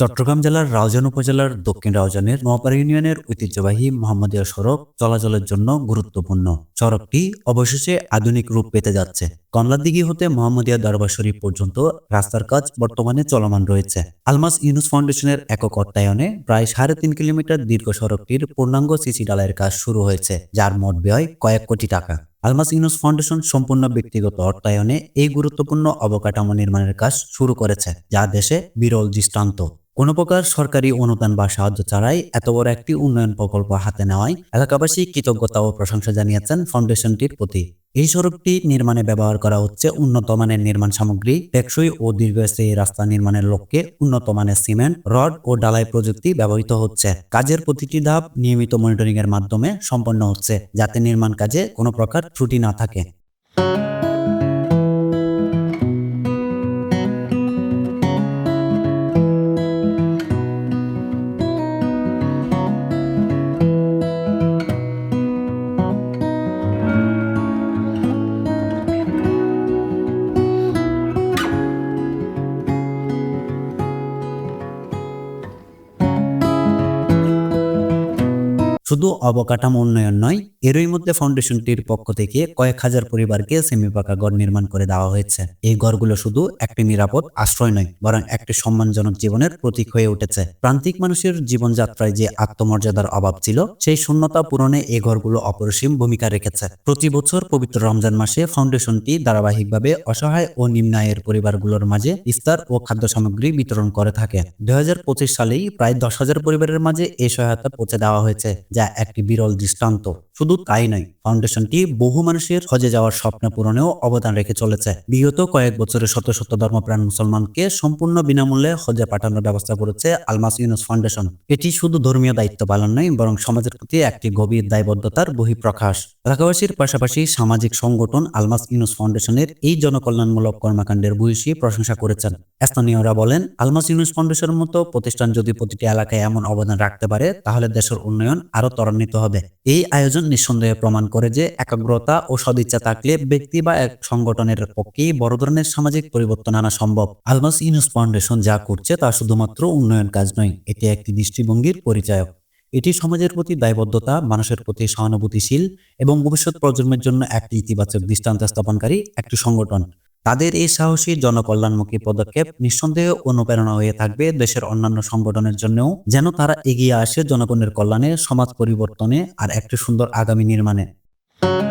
চট্টগ্রাম জেলার রাউজান উপজেলার দক্ষিণ রাউজানের নোয়াপাড়া ইউনিয়নের ঐতিহ্যবাহী মোহাম্মদীয় সড়ক চলাচলের জন্য গুরুত্বপূর্ণ। সড়কটি অবশেষে আধুনিক রূপ পেতে যাচ্ছে। কমলাদিঘি হতে মোহাম্মদিয়া দরবার শরীফ পর্যন্ত রাস্তার কাজ বর্তমানে চলমান রয়েছে। আলমাস ইউনুস ফাউন্ডেশনের একক অর্থায়নে প্রায় সাড়ে তিন কিলোমিটার দীর্ঘ সড়কটির পূর্ণাঙ্গ সিসি ডালাইয়ের কাজ শুরু হয়েছে, যার মোট ব্যয় কয়েক কোটি টাকা। আলমাস ইউনুস ফাউন্ডেশন সম্পূর্ণ ব্যক্তিগত অর্থায়নে এই গুরুত্বপূর্ণ অবকাঠামো নির্মাণের কাজ শুরু করেছে, যা দেশে বিরল দৃষ্টান্ত। কোনো প্রকার সরকারি অনুদান বা সাহায্য ছাড়াই এত বড় একটি উন্নয়ন প্রকল্প হাতে নেওয়ায় এলাকাবাসী কৃতজ্ঞতা ও প্রশংসা জানিয়েছেন ফাউন্ডেশনটির প্রতি। এই সড়কটি নির্মাণে ব্যবহার করা হচ্ছে উন্নত মানের নির্মাণ সামগ্রী, টেকসই ও দীর্ঘস্থায়ী রাস্তা নির্মাণের লক্ষ্যে উন্নত মানের সিমেন্ট, রড ও ডালাই প্রযুক্তি ব্যবহৃত হচ্ছে। কাজের প্রতিটি ধাপ নিয়মিত মনিটরিং এর মাধ্যমে সম্পন্ন হচ্ছে, যাতে নির্মাণ কাজে কোনো প্রকার ত্রুটি না থাকে। শুধু অবকাঠামো উন্নয়ন নয় এরই মধ্যে ফাউন্ডেশনটির পক্ষ থেকে কয়েক হাজার পরিবারকে সেমি পাকা ঘর নির্মাণ করে দেওয়া হয়েছে। এই ঘরগুলো শুধু একটি নিরাপদ আশ্রয় নয়, বরং একটি সম্মানজনক জীবনের প্রতীক হয়ে উঠেছে। প্রান্তিক মানুষের জীবনযাত্রায় যে আত্মমর্যাদার অভাব ছিল, সেই শূন্যতা পূরণে এই ঘরগুলো অপরিসীম ভূমিকা রেখেছে। প্রতি বছর পবিত্র রমজান মাসে ফাউন্ডেশনটি ধারাবাহিকভাবে অসহায় ও নিম্ন আয়ের পরিবারগুলোর মাঝে ইফতার ও খাদ্য সামগ্রী বিতরণ করে থাকে। দুই হাজার পঁচিশ সালেই প্রায় দশ হাজার পরিবারের মাঝে এই সহায়তা পৌঁছে দেওয়া হয়েছে, যা একটি বিরল দৃষ্টান্ত। শুধু তাই নয় ফাউন্ডেশনটি বহু মানুষের হজে যাওয়ার স্বপ্ন পূরণেও অবদান রেখে চলেছে। বিগত কয়েক বছরে শত শত ধর্মপ্রাণ মুসলমানকে সম্পূর্ণ বিনামূল্যে হজে পাঠানোর ব্যবস্থা করেছে আলমাস ইউনুস ফাউন্ডেশন। এটি শুধু ধর্মীয় দায়িত্ব পালন নয়, বরং সমাজের প্রতি একটি গভীর দায়বদ্ধতার বহিঃপ্রকাশ। এলাকাবাসীর পাশাপাশি সামাজিক সংগঠন আলমাস ইউনুস ফাউন্ডেশনের এই জনকল্যাণমূলক কর্মকাণ্ডের ভূয়সী প্রশংসা করেছেন। স্থানীয়রা বলেন, আলমাস ইউনুস ফাউন্ডেশনের মতো প্রতিষ্ঠান যদি প্রতিটি এলাকায় এমন অবদান রাখতে পারে, তাহলে দেশের উন্নয়ন আরও ত্বরান্বিত হবে। এই আয়োজন নিঃসন্দেহে প্রমাণ যে একাগ্রতা ও সদিচ্ছা থাকলে ব্যক্তি বা এক সংগঠনের পক্ষেই বড় ধরনের সামাজিক পরিবর্তন আনা সম্ভব। আলমাস ইউনুস ফাউন্ডেশন যা করছে তা শুধুমাত্র উন্নয়ন কাজ নয়, এটি একটি দৃষ্টিভঙ্গির পরিচায়ক। এটি সমাজের প্রতি দায়বদ্ধতা, মানুষের প্রতি সহানুভূতিশীল এবং ভবিষ্যৎ প্রজন্মের জন্য একটি ইতিবাচক দৃষ্টান্ত স্থাপনকারী একটি সংগঠন। তাদের এই সাহসী জনকল্যাণমুখী পদক্ষেপ নিঃসন্দেহে অনুপ্রেরণা হয়ে থাকবে দেশের অন্যান্য সংগঠনের জন্যও, যেন তারা এগিয়ে আসে জনগণের কল্যাণে, সমাজ পরিবর্তনে আর একটি সুন্দর আগামী নির্মাণে। Thank you.